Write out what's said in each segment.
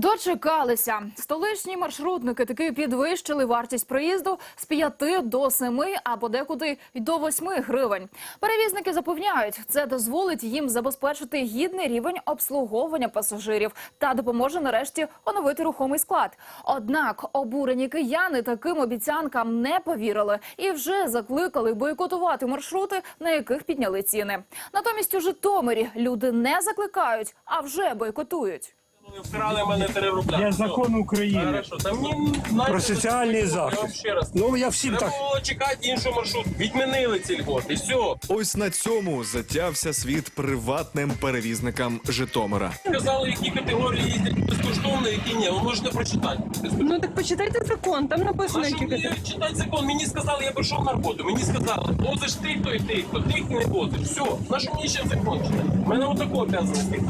Дочекалися. Столичні маршрутники таки підвищили вартість проїзду з 5 до 7, а подекуди й до 8 гривень. Перевізники запевняють, це дозволить їм забезпечити гідний рівень обслуговування пасажирів та допоможе нарешті оновити рухомий склад. Однак обурені кияни таким обіцянкам не повірили і вже закликали бойкотувати маршрути, на яких підняли ціни. Натомість у Житомирі люди не закликають, а вже бойкотують. Вкрали мене 3 рубля. Є закон України Хорошо. Та мені знаєте, про соціальний Я вам захист. ще раз. Ну я всім Треба так. було чекати інший маршрут. Відмінили ці льготи. І все. Ось на цьому затявся світ приватним перевізникам Житомира. Сказали, які категорії їздять безкоштовно, які ні. Ви можете прочитати. Ну так почитайте закон, там написано, які мені читати закон? Мені сказали, я прийшов на роботу. Мені сказали, возиш ти, то і ти, хто ти не возиш. Все. На що мені ще закон читати? У мене отако обов'язаності.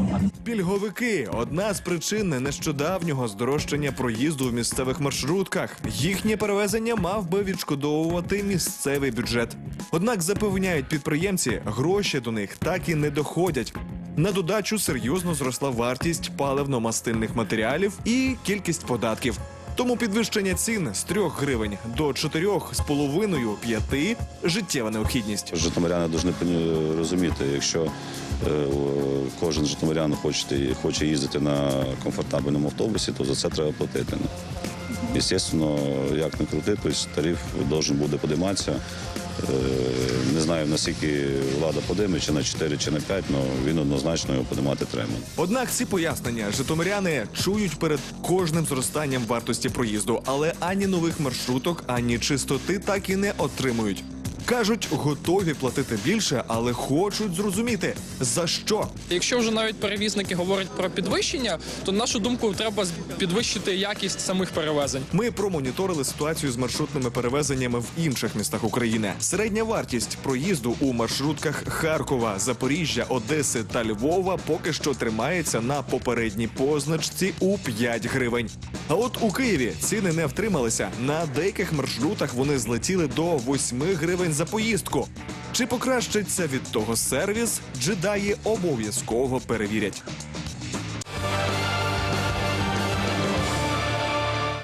Пільговики одна з причин нещодавнього здорожчання проїзду в місцевих маршрутках. Їхнє перевезення мав би відшкодовувати місцевий бюджет. Однак запевняють підприємці, гроші до них так і не доходять. На додачу серйозно зросла вартість паливно-мастильних матеріалів і кількість податків. Тому підвищення цін з 3 гривень до 4,5-5 – життєва необхідність. Житомиряни повинні поні- розуміти, якщо е, кожен житомирян хоче їздити на комфортабельному автобусі, то за це треба платити. Звісно, як не крути, тобто тариф должен буде подиматися. Е, Не знаю, наскільки влада подиме, чи на 4, чи на 5, але він однозначно його подимати треба. Однак ці пояснення житомиряни чують перед кожним зростанням вартості проїзду, але ані нових маршруток, ані чистоти так і не отримують. Кажуть, готові платити більше, але хочуть зрозуміти за що. Якщо вже навіть перевізники говорять про підвищення, то на нашу думку треба підвищити якість самих перевезень. Ми промоніторили ситуацію з маршрутними перевезеннями в інших містах України. Середня вартість проїзду у маршрутках Харкова, Запоріжжя, Одеси та Львова поки що тримається на попередній позначці у 5 гривень. А от у Києві ціни не втрималися. На деяких маршрутах вони злетіли до 8 гривень за поїздку. Чи покращиться від того сервіс? Джедаї обов'язково перевірять.